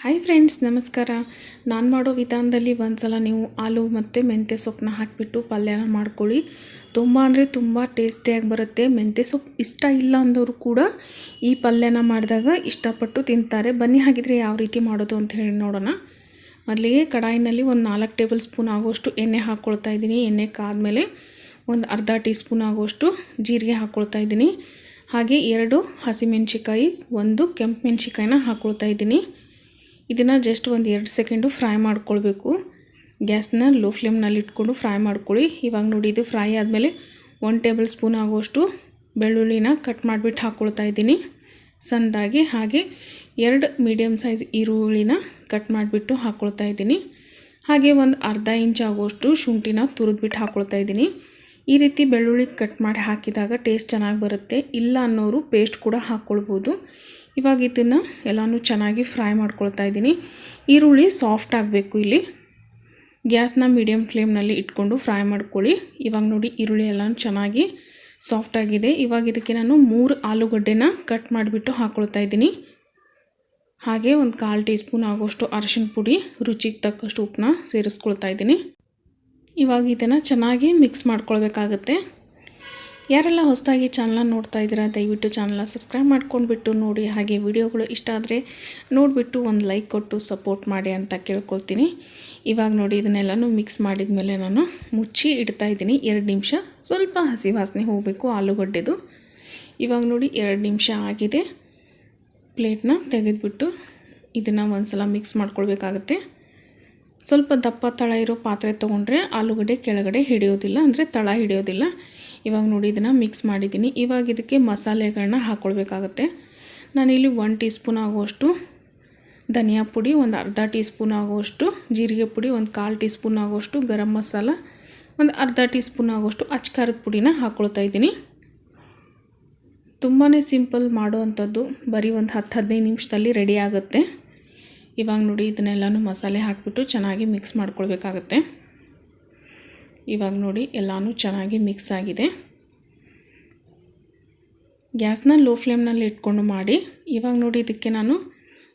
Hi friends ನಮಸ್ಕಾರ. ನಾನು ಮಾಡೋ ವಿಧಾನದಲ್ಲಿ ಒಂದು ಸಲ ನೀವು ಆಲೂ ಮತ್ತು ಮೆಂತ್ಯ ಸೊಪ್ಪನ್ನ ಹಾಕಿಬಿಟ್ಟು ಪಲ್ಯನ ಮಾಡ್ಕೊಳ್ಳಿ. ತುಂಬ ಅಂದರೆ ತುಂಬ ಟೇಸ್ಟಿಯಾಗಿ ಬರುತ್ತೆ. ಮೆಂತ್ಯ ಸೊಪ್ಪು ಇಷ್ಟ ಇಲ್ಲ ಅಂದವರು ಕೂಡ ಈ ಪಲ್ಯನ ಮಾಡಿದಾಗ ಇಷ್ಟಪಟ್ಟು ತಿಂತಾರೆ. ಬನ್ನಿ ಹಾಗಿದ್ರೆ ಯಾವ ರೀತಿ ಮಾಡೋದು ಅಂತ ಹೇಳಿ ನೋಡೋಣ. ಮೊದಲಿಗೆ ಕಡಾಯಿನಲ್ಲಿ ಒಂದು ನಾಲ್ಕು ಟೇಬಲ್ ಸ್ಪೂನ್ ಆಗೋಷ್ಟು ಎಣ್ಣೆ ಹಾಕ್ಕೊಳ್ತಾ ಇದ್ದೀನಿ. ಎಣ್ಣೆ ಕಾದ್ಮೇಲೆ ಒಂದು ಅರ್ಧ ಟೀ ಸ್ಪೂನ್ ಆಗುವಷ್ಟು ಜೀರಿಗೆ ಹಾಕ್ಕೊಳ್ತಾ ಇದ್ದೀನಿ. ಹಾಗೆ ಎರಡು ಹಸಿಮೆಣ್ಸಿಕಾಯಿ ಒಂದು ಕೆಂಪು ಮೆಣಸಿಕಾಯಿನ ಹಾಕ್ಕೊಳ್ತಾ ಇದ್ದೀನಿ. ಇದನ್ನು ಜಸ್ಟ್ ಒಂದು ಎರಡು ಸೆಕೆಂಡು ಫ್ರೈ ಮಾಡ್ಕೊಳ್ಬೇಕು. ಗ್ಯಾಸ್ನ ಲೋ ಫ್ಲೇಮ್ನಲ್ಲಿ ಇಟ್ಕೊಂಡು ಫ್ರೈ ಮಾಡ್ಕೊಳ್ಳಿ. ಇವಾಗ ನೋಡಿ, ಇದು ಫ್ರೈ ಆದಮೇಲೆ ಒನ್ ಟೇಬಲ್ ಸ್ಪೂನ್ ಆಗುವಷ್ಟು ಬೆಳ್ಳುಳ್ಳಿನ ಕಟ್ ಮಾಡಿಬಿಟ್ಟು ಹಾಕ್ಕೊಳ್ತಾ ಇದ್ದೀನಿ. ಸಣ್ಣದಾಗಿ ಹಾಗೆ ಎರಡು ಮೀಡಿಯಮ್ ಸೈಜ್ ಈರುಳ್ಳಿನ ಕಟ್ ಮಾಡಿಬಿಟ್ಟು ಹಾಕ್ಕೊಳ್ತಾ ಇದ್ದೀನಿ. ಹಾಗೆ ಒಂದು ಅರ್ಧ ಇಂಚ್ ಆಗುವಷ್ಟು ಶುಂಠಿನ ತುರಿದ್ಬಿಟ್ಟು ಹಾಕ್ಕೊಳ್ತಾ ಇದ್ದೀನಿ. ಈ ರೀತಿ ಬೆಳ್ಳುಳ್ಳಿ ಕಟ್ ಮಾಡಿ ಹಾಕಿದಾಗ ಟೇಸ್ಟ್ ಚೆನ್ನಾಗಿ ಬರುತ್ತೆ. ಇಲ್ಲ ಅನ್ನೋರು ಪೇಸ್ಟ್ ಕೂಡ ಹಾಕ್ಕೊಳ್ಬೋದು ಇವಾಗ ಇದನ್ನು ಎಲ್ಲನೂ ಚೆನ್ನಾಗಿ ಫ್ರೈ ಮಾಡ್ಕೊಳ್ತಾ ಇದ್ದೀನಿ. ಈರುಳ್ಳಿ ಸಾಫ್ಟ್ ಆಗಬೇಕು ಇಲ್ಲಿ. ಗ್ಯಾಸ್ನ ಮೀಡಿಯಮ್ ಫ್ಲೇಮ್ನಲ್ಲಿ ಇಟ್ಕೊಂಡು ಫ್ರೈ ಮಾಡ್ಕೊಳ್ಳಿ. ಇವಾಗ ನೋಡಿ ಈರುಳ್ಳಿ ಎಲ್ಲ ಚೆನ್ನಾಗಿ ಸಾಫ್ಟ್ ಆಗಿದೆ. ಇವಾಗ ಇದಕ್ಕೆ ನಾನು ಮೂರು ಆಲೂಗಡ್ಡೆನ ಕಟ್ ಮಾಡಿಬಿಟ್ಟು ಹಾಕ್ಕೊಳ್ತಾ ಇದ್ದೀನಿ. ಹಾಗೆ ಒಂದು ಕಾಲು ಟೀ ಸ್ಪೂನ್ ಆಗೋಷ್ಟು ಅರಶಿನ ಪುಡಿ, ರುಚಿಗೆ ತಕ್ಕಷ್ಟು ಉಪ್ಪನ್ನ ಸೇರಿಸ್ಕೊಳ್ತಾ ಇದ್ದೀನಿ. ಇವಾಗ ಇದನ್ನು ಚೆನ್ನಾಗಿ ಮಿಕ್ಸ್ ಮಾಡ್ಕೊಳ್ಬೇಕಾಗತ್ತೆ. ಯಾರೆಲ್ಲ ಹೊಸದಾಗಿ ಚಾನಲ್ನ ನೋಡ್ತಾ ಇದ್ದೀರಾ, ದಯವಿಟ್ಟು ಚಾನಲ್ನ ಸಬ್ಸ್ಕ್ರೈಬ್ ಮಾಡ್ಕೊಂಡ್ಬಿಟ್ಟು ನೋಡಿ. ಹಾಗೆ ವಿಡಿಯೋಗಳು ಇಷ್ಟ ಆದರೆ ನೋಡಿಬಿಟ್ಟು ಒಂದು ಲೈಕ್ ಕೊಟ್ಟು ಸಪೋರ್ಟ್ ಮಾಡಿ ಅಂತ ಕೇಳ್ಕೊಳ್ತೀನಿ. ಇವಾಗ ನೋಡಿ ಇದನ್ನೆಲ್ಲನೂ ಮಿಕ್ಸ್ ಮಾಡಿದ ಮೇಲೆ ನಾನು ಮುಚ್ಚಿ ಇಡ್ತಾ ಇದ್ದೀನಿ. ಎರಡು ನಿಮಿಷ ಸ್ವಲ್ಪ ಹಸಿ ವಾಸನೆ ಹೋಗಬೇಕು ಆಲೂಗಡ್ಡೆದು. ಇವಾಗ ನೋಡಿ ಎರಡು ನಿಮಿಷ ಆಗಿದೆ. ಪ್ಲೇಟ್ನ ತೆಗೆದುಬಿಟ್ಟು ಇದನ್ನು ಒಂದು ಸಲ ಮಿಕ್ಸ್ ಮಾಡ್ಕೊಳ್ಬೇಕಾಗತ್ತೆ. ಸ್ವಲ್ಪ ದಪ್ಪ ತಳ ಇರೋ ಪಾತ್ರೆ ತೊಗೊಂಡ್ರೆ ಆಲೂಗಡ್ಡೆ ಕೆಳಗಡೆ ಹಿಡಿಯೋದಿಲ್ಲ, ಅಂದರೆ ತಳ ಹಿಡಿಯೋದಿಲ್ಲ. ಇವಾಗ ನೋಡಿ ಇದನ್ನು ಮಿಕ್ಸ್ ಮಾಡಿದ್ದೀನಿ. ಇವಾಗ ಇದಕ್ಕೆ ಮಸಾಲೆಗಳನ್ನ ಹಾಕ್ಕೊಳ್ಬೇಕಾಗತ್ತೆ ನಾನಿಲ್ಲಿ ಒನ್ ಟೀ ಸ್ಪೂನ್ ಆಗುವಷ್ಟು ಧನಿಯಾ ಪುಡಿ, ಒಂದು ಅರ್ಧ ಟೀ ಸ್ಪೂನ್ ಆಗುವಷ್ಟು ಜೀರಿಗೆ ಪುಡಿ, ಒಂದು ಕಾಲು ಟೀ ಸ್ಪೂನ್ ಆಗುವಷ್ಟು ಗರಂ ಮಸಾಲ, ಒಂದು ಅರ್ಧ ಟೀ ಸ್ಪೂನ್ ಆಗುವಷ್ಟು ಅಚ್ಕಾರದ ಪುಡಿನ ಹಾಕ್ಕೊಳ್ತಾ ಇದ್ದೀನಿ. ತುಂಬಾ ಸಿಂಪಲ್ ಮಾಡುವಂಥದ್ದು. ಬರೀ ಒಂದು ಹತ್ತು ಹದಿನೈದು ನಿಮಿಷದಲ್ಲಿ ರೆಡಿ ಆಗುತ್ತೆ. ಇವಾಗ ನೋಡಿ ಇದನ್ನೆಲ್ಲನೂ ಮಸಾಲೆ ಹಾಕಿಬಿಟ್ಟು ಚೆನ್ನಾಗಿ ಮಿಕ್ಸ್ ಮಾಡ್ಕೊಳ್ಬೇಕಾಗತ್ತೆ. ಇವಾಗ ನೋಡಿ ಎಲ್ಲನೂ ಚೆನ್ನಾಗಿ ಮಿಕ್ಸ್ ಆಗಿದೆ. ಗ್ಯಾಸ್ನ ಲೋ ಫ್ಲೇಮ್ನಲ್ಲಿ ಇಟ್ಕೊಂಡು ಮಾಡಿ, ಇವಾಗ ನೋಡಿ ಇದಕ್ಕೆ ನಾನು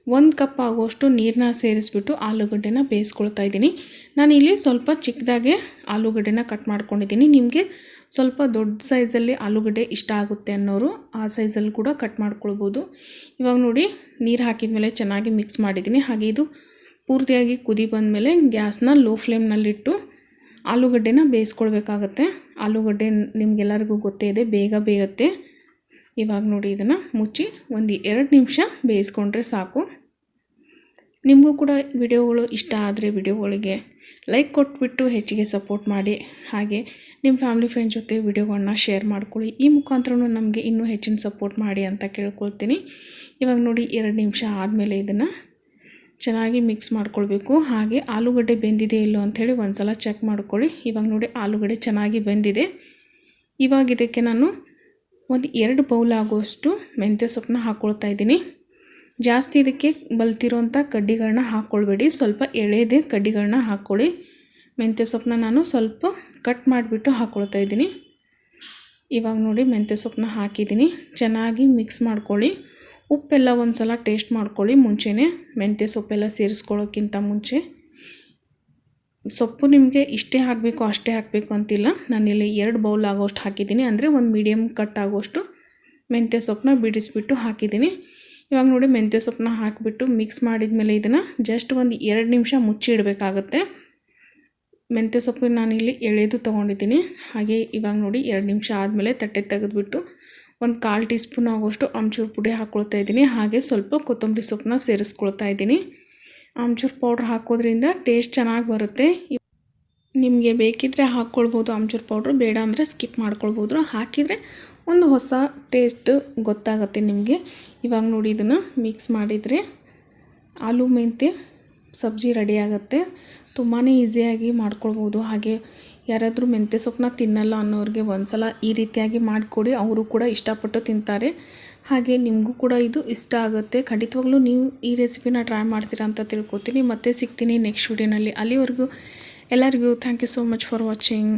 ಒಂದು ಕಪ್ ಆಗುವಷ್ಟು ನೀರನ್ನ ಸೇರಿಸ್ಬಿಟ್ಟು ಆಲೂಗಡ್ಡೆನ ಬೇಯಿಸ್ಕೊಳ್ತಾ ಇದ್ದೀನಿ. ನಾನು ಇಲ್ಲಿ ಸ್ವಲ್ಪ ಚಿಕ್ಕದಾಗೆ ಆಲೂಗಡ್ಡೆನ ಕಟ್ ಮಾಡ್ಕೊಂಡಿದ್ದೀನಿ. ನಿಮಗೆ ಸ್ವಲ್ಪ ದೊಡ್ಡ ಸೈಜಲ್ಲಿ ಆಲೂಗಡ್ಡೆ ಇಷ್ಟ ಆಗುತ್ತೆ ಅನ್ನೋರು ಆ ಸೈಜಲ್ಲಿ ಕೂಡ ಕಟ್ ಮಾಡ್ಕೊಳ್ಬೋದು. ಇವಾಗ ನೋಡಿ ನೀರು ಹಾಕಿದ ಮೇಲೆ ಚೆನ್ನಾಗಿ ಮಿಕ್ಸ್ ಮಾಡಿದ್ದೀನಿ. ಹಾಗೆ ಇದು ಪೂರ್ತಿಯಾಗಿ ಕುದಿ ಬಂದಮೇಲೆ ಗ್ಯಾಸ್ನ ಲೋ ಫ್ಲೇಮ್ನಲ್ಲಿಟ್ಟು ಆಲೂಗಡ್ಡೆನ ಬೇಯಿಸ್ಕೊಳ್ಬೇಕಾಗತ್ತೆ. ಆಲೂಗಡ್ಡೆ ನಿಮಗೆಲ್ಲರಿಗೂ ಗೊತ್ತೇ ಇದೆ, ಬೇಗ ಬೇಯುತ್ತೆ. ಇವಾಗ ನೋಡಿ ಇದನ್ನು ಮುಚ್ಚಿ ಒಂದು ಎರಡು ನಿಮಿಷ ಬೇಯಿಸ್ಕೊಂಡ್ರೆ ಸಾಕು. ನಿಮಗೂ ಕೂಡ ವಿಡಿಯೋಗಳು ಇಷ್ಟ ಆದರೆ ವಿಡಿಯೋಗಳಿಗೆ ಲೈಕ್ ಕೊಟ್ಬಿಟ್ಟು ಹೆಚ್ಚಿಗೆ ಸಪೋರ್ಟ್ ಮಾಡಿ. ಹಾಗೆ ನಿಮ್ಮ ಫ್ಯಾಮಿಲಿ ಫ್ರೆಂಡ್ ಜೊತೆ ವಿಡಿಯೋಗಳನ್ನ ಶೇರ್ ಮಾಡ್ಕೊಳ್ಳಿ. ಈ ಮುಖಾಂತರ ನಮಗೆ ಇನ್ನೂ ಹೆಚ್ಚಿನ ಸಪೋರ್ಟ್ ಮಾಡಿ ಅಂತ ಕೇಳ್ಕೊಳ್ತೀನಿ. ಇವಾಗ ನೋಡಿ ಎರಡು ನಿಮಿಷ ಆದಮೇಲೆ ಇದನ್ನು ಚೆನ್ನಾಗಿ ಮಿಕ್ಸ್ ಮಾಡ್ಕೊಳ್ಬೇಕು. ಹಾಗೆ ಆಲೂಗಡ್ಡೆ ಬೆಂದಿದೆ ಇಲ್ಲೋ ಅಂಥೇಳಿ ಒಂದು ಸಲ ಚೆಕ್ ಮಾಡ್ಕೊಳ್ಳಿ. ಇವಾಗ ನೋಡಿ ಆಲೂಗಡ್ಡೆ ಚೆನ್ನಾಗಿ ಬೆಂದಿದೆ. ಇವಾಗ ಇದಕ್ಕೆ ನಾನು ಒಂದು ಎರಡು ಬೌಲ್ ಆಗುವಷ್ಟು ಮೆಂತ್ಯ ಸೊಪ್ಪನ್ನ ಹಾಕ್ಕೊಳ್ತಾ ಇದ್ದೀನಿ. ಜಾಸ್ತಿ ಇದಕ್ಕೆ ಬಲ್ತಿರೋಂಥ ಕಡ್ಡಿಗಳನ್ನ ಹಾಕ್ಕೊಳ್ಬೇಡಿ ಸ್ವಲ್ಪ ಎಳೆದೇ ಕಡ್ಡಿಗಳನ್ನ ಹಾಕ್ಕೊಳ್ಳಿ. ಮೆಂತ್ಯ ಸೊಪ್ಪನ್ನ ನಾನು ಸ್ವಲ್ಪ ಕಟ್ ಮಾಡಿಬಿಟ್ಟು ಹಾಕ್ಕೊಳ್ತಾ ಇದ್ದೀನಿ. ಇವಾಗ ನೋಡಿ ಮೆಂತ್ಯ ಸೊಪ್ಪನ್ನ ಹಾಕಿದ್ದೀನಿ. ಚೆನ್ನಾಗಿ ಮಿಕ್ಸ್ ಮಾಡ್ಕೊಳ್ಳಿ. ಉಪ್ಪೆಲ್ಲ ಒಂದು ಸಲ ಟೇಸ್ಟ್ ಮಾಡ್ಕೊಳ್ಳಿ ಮುಂಚೆನೇ. ಮೆಂತ್ಯ ಸೊಪ್ಪೆಲ್ಲ ಸೇರಿಸ್ಕೊಳ್ಳೋಕ್ಕಿಂತ ಮುಂಚೆ. ಸೊಪ್ಪು ನಿಮಗೆ ಇಷ್ಟೇ ಹಾಕಬೇಕು ಅಷ್ಟೇ ಹಾಕಬೇಕು ಅಂತಿಲ್ಲ. ನಾನಿಲ್ಲಿ ಎರಡು ಬೌಲ್ ಆಗೋಷ್ಟು ಹಾಕಿದ್ದೀನಿ. ಅಂದರೆ ಒಂದು ಮೀಡಿಯಮ್ ಕಟ್ ಆಗೋಷ್ಟು ಮೆಂತ್ಯ ಸೊಪ್ಪನ್ನ ಬಿಡಿಸ್ಬಿಟ್ಟು ಹಾಕಿದ್ದೀನಿ. ಇವಾಗ ನೋಡಿ ಮೆಂತ್ಯ ಸೊಪ್ಪನ್ನ ಹಾಕಿಬಿಟ್ಟು ಮಿಕ್ಸ್ ಮಾಡಿದ ಮೇಲೆ ಇದನ್ನು ಜಸ್ಟ್ ಒಂದು ಎರಡು ನಿಮಿಷ ಮುಚ್ಚಿ ಇಡಬೇಕಾಗತ್ತೆ. ಮೆಂತ್ಯ ಸೊಪ್ಪು ನಾನಿಲ್ಲಿ ಎಳೆದು ತೊಗೊಂಡಿದ್ದೀನಿ. ಹಾಗೆ ಇವಾಗ ನೋಡಿ ಎರಡು ನಿಮಿಷ ಆದಮೇಲೆ ತಟ್ಟೆ ತೆಗೆದುಬಿಟ್ಟು ಒಂದು ಕಾಲು ಟೀ ಸ್ಪೂನ್ ಆಗುವಷ್ಟು ಆಮ್ಚೂರು ಪುಡಿ ಹಾಕ್ಕೊಳ್ತಾ ಇದ್ದೀನಿ. ಹಾಗೆ ಸ್ವಲ್ಪ ಕೊತ್ತಂಬರಿ ಸೊಪ್ಪನ್ನ ಸೇರಿಸ್ಕೊಳ್ತಾ ಇದ್ದೀನಿ. ಆಮ್ಚೂರು ಪೌಡ್ರ್ ಹಾಕೋದ್ರಿಂದ ಟೇಸ್ಟ್ ಚೆನ್ನಾಗಿ ಬರುತ್ತೆ. ನಿಮಗೆ ಬೇಕಿದ್ದರೆ ಹಾಕ್ಕೊಳ್ಬೋದು ಆಮ್ಚೂರು ಪೌಡ್ರು, ಬೇಡ ಅಂದರೆ ಸ್ಕಿಪ್ ಮಾಡ್ಕೊಳ್ಬೋದು. ಹಾಕಿದರೆ ಒಂದು ಹೊಸ ಟೇಸ್ಟ್ ಗೊತ್ತಾಗುತ್ತೆ ನಿಮಗೆ. ಇವಾಗ ನೋಡಿ ಇದನ್ನು ಮಿಕ್ಸ್ ಮಾಡಿದರೆ ಆಲೂ ಮೆಂತ್ಯ ಸಬ್ಜಿ ರೆಡಿ ಆಗುತ್ತೆ. ತುಂಬಾ ಈಸಿಯಾಗಿ ಮಾಡ್ಕೊಳ್ಬೋದು. ಹಾಗೆ ಯಾರಾದರೂ ಮೆಂತ್ಯ ಸೊಪ್ಪನ್ನ ತಿನ್ನಲ್ಲ ಅನ್ನೋರಿಗೆ ಒಂದು ಸಲ ಈ ರೀತಿಯಾಗಿ ಮಾಡಿಕೊಡಿ. ಅವರು ಕೂಡ ಇಷ್ಟಪಟ್ಟು ತಿಂತಾರೆ. ಹಾಗೆ ನಿಮಗೂ ಕೂಡ ಇದು ಇಷ್ಟ ಆಗುತ್ತೆ. ಖಂಡಿತವಾಗ್ಲೂ ನೀವು ಈ ರೆಸಿಪಿನ ಟ್ರೈ ಮಾಡ್ತೀರಾ ಅಂತ ತಿಳ್ಕೊತೀನಿ. ಮತ್ತೆ ಸಿಗ್ತೀನಿ ನೆಕ್ಸ್ಟ್ ವೀಡಿಯೋನಲ್ಲಿ. ಅಲ್ಲಿವರೆಗೂ ಎಲ್ಲರಿಗೂ thank you so much for watching